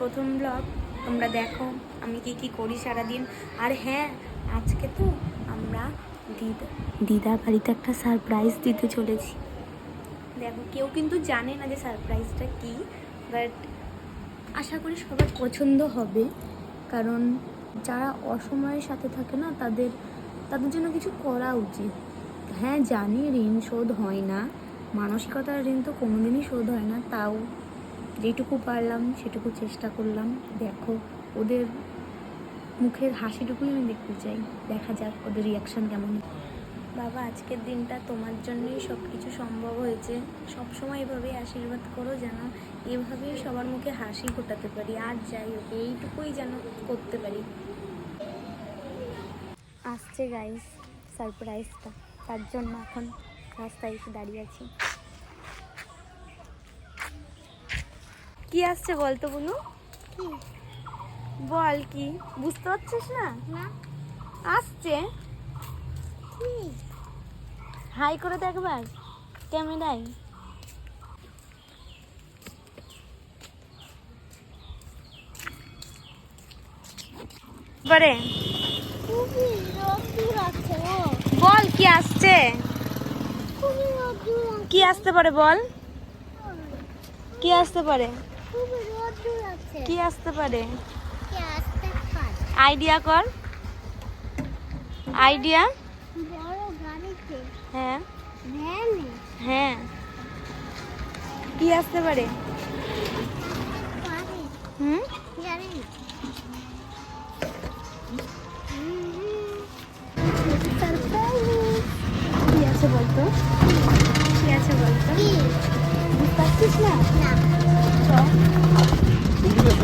প্রথম ব্লগ তোমরা দেখো আমি কি কি করি সারাদিন। আর হ্যাঁ আজকে তো আমরা দিদা, দিদার বাড়িতে একটা সারপ্রাইজ দিতে চলেছি। দেখো, কেউ কিন্তু জানে না যে সারপ্রাইজটা কি বাট আশা করি সবার পছন্দ হবে। কারণ যারা অসময়ের সাথে থাকে না, তাদের তাদের জন্য কিছু করা উচিত। হ্যাঁ জানি ঋণ শোধ হয় না। মানসিকতার ঋণ তো কোনোদিনই শোধ হয় না, তাও যেটুকু পারলাম, সেটুকু চেষ্টা করলাম। দেখো, ওদের মুখের হাসিটুকুই আমি দেখতে চাই। দেখা যাক ওদের রিয়াকশন কেমন। বাবা, আজকের দিনটা তোমার জন্যই সব কিছু সম্ভব হয়েছে। সবসময় এভাবেই আশীর্বাদ করো যেন এভাবেই সবার মুখে হাসি ফোটাতে পারি। আর যাই হোক, এইটুকুই যেন করতে পারি। আসছে গাইস সারপ্রাইজটা তার জন্য এখন রাস্তায় এসে দাঁড়িয়ে আছি। কি আসছে বলতো বলু বল কি? বুঝতে পারছিস না? আসছে। হাই করে একবার। ক্যামেরায় পরে বল কি আসছে? কি আসতে পারে বল? কি আসতে পারে? কি আসতে পারে? কি আসতে পারে? আইডিয়া কর। আইডিয়া? হ্যাঁ। হ্যাঁ। কি আসতে পারে? পারে হুম? জানি কি আছে বলতো? কি আছে বলতো? বুঝতে পারছিস না।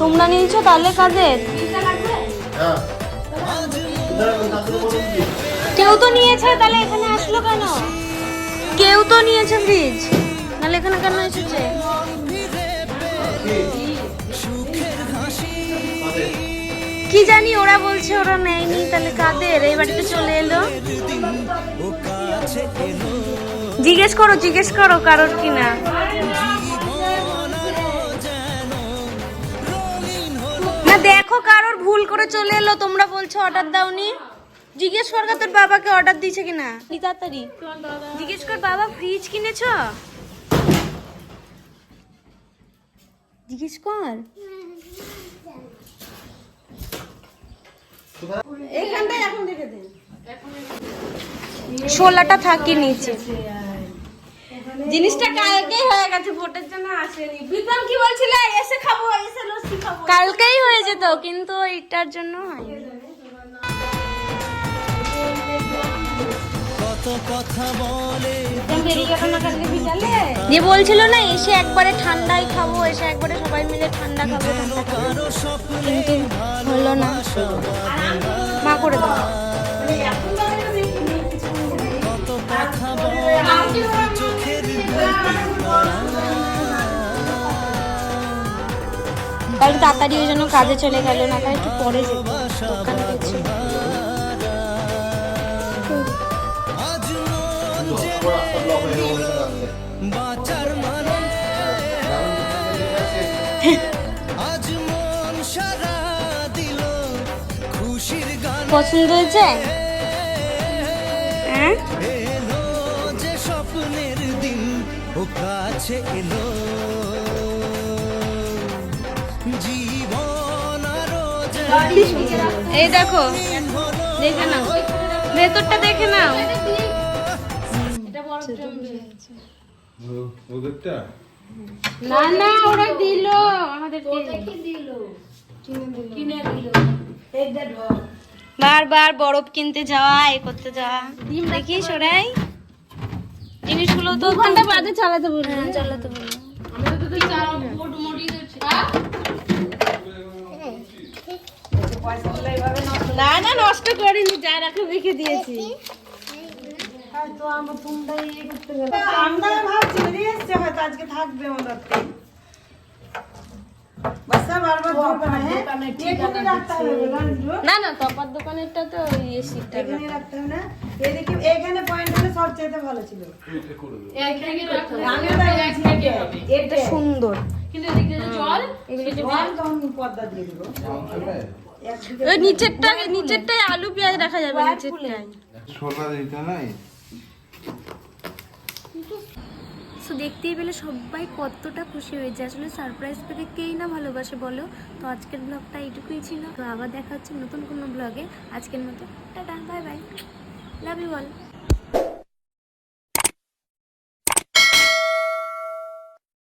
তোমরা নিয়েছো তাহলে কাজের আজ কেউ তো নিয়েছে তাহলে এখানে আসলো কেন? কেউ তো নিয়েছে ফ্রিজ তাহলে এখানে কেন এসেছে? কি জানি ওরা বলছে ওরা নেয়নি তাহলে কাদের? এই বাড়িতে চলে এলো। জিজ্ঞেস করো জিজ্ঞেস করো কারোর কিনা। না দেখো কারোর ভুল করে চলে এলো তোমরা বলছো অর্ডার দাওনি। জিজ্ঞেস কর গা তোর বাবাকে অর্ডার দিয়েছে কিনা। তাড়াতাড়ি। জিজ্ঞেস কর বাবা ফ্রিজ কিনেছ? জিজ্ঞেস কর। ছোলাটা থাকি নিচে জিনিসটা কালকেই হয়ে গেছে ভোটের জন্য আসেনি। বিক্রম কি বলছিলে? এসে খাব এসে লস্যি খাব। কালকেই হয়ে যেত কিন্তু এটার জন্য হয়নি। কত কথা বলে যে বলছিল না এসে একবারে ঠান্ডাই খাব এসে একবারে সবাই মিলে ঠান্ডা খাব ঠান্ডা খাব। কিন্তু হলো না। মা করে দাও। তাহলে তাড়াতাড়ি ওই জন্য কাজে চলে গেল না তাহলে একটু পরে পছন্দ হয়েছে? হ্যাঁ? এলো যে স্বপ্নের দিন, ও কাছে এলো। এই দেখো দেখে নাও। ভেতরটা দেখে নাও। ওদেরটা? না না ওরা দিল। আমাদের বারবার বরফ কিনতে যাওয়া এ করতে যাওয়া। দেখিস ওরাই? জিনিসগুলো তো ঘণ্টা বাদে চালাতে বলব। হ্যাঁ, চালাতে বলব। না না নষ্ট করিনি যা রাখে রেখে দিয়েছি। আমরা ভাবছি বেরিয়ে এসছে হয়তো আজকে থাকবে আমাদের। বাসা বারবার ধরবে না হ্যাঁ? না তপার দোকানেরটা তো ইয়ে সিটটা এখানে রাখতে হবে না। এদিকে এখানে পয়েন্ট হলে সব চাইতে ভালো ছিল। সুন্দর। জল তখন পর্দা দিয়ে দিব। একদিকে ওই নিচেরটা নিচেরটাই আলু পেঁয়াজ রাখা যাবে নিচেরটাই ছোলা দিতে নাই? তো দেখতেই পেলে সবাই কতটা খুশি হয়েছে। আসলে সারপ্রাইজ পেতে কেই না ভালোবাসে বলো। তো আজকের ব্লগটা এইটুকুই ছিল। তো আবার দেখা হচ্ছে নতুন কোনো ব্লগে আজকের মতো tata bye bye love you all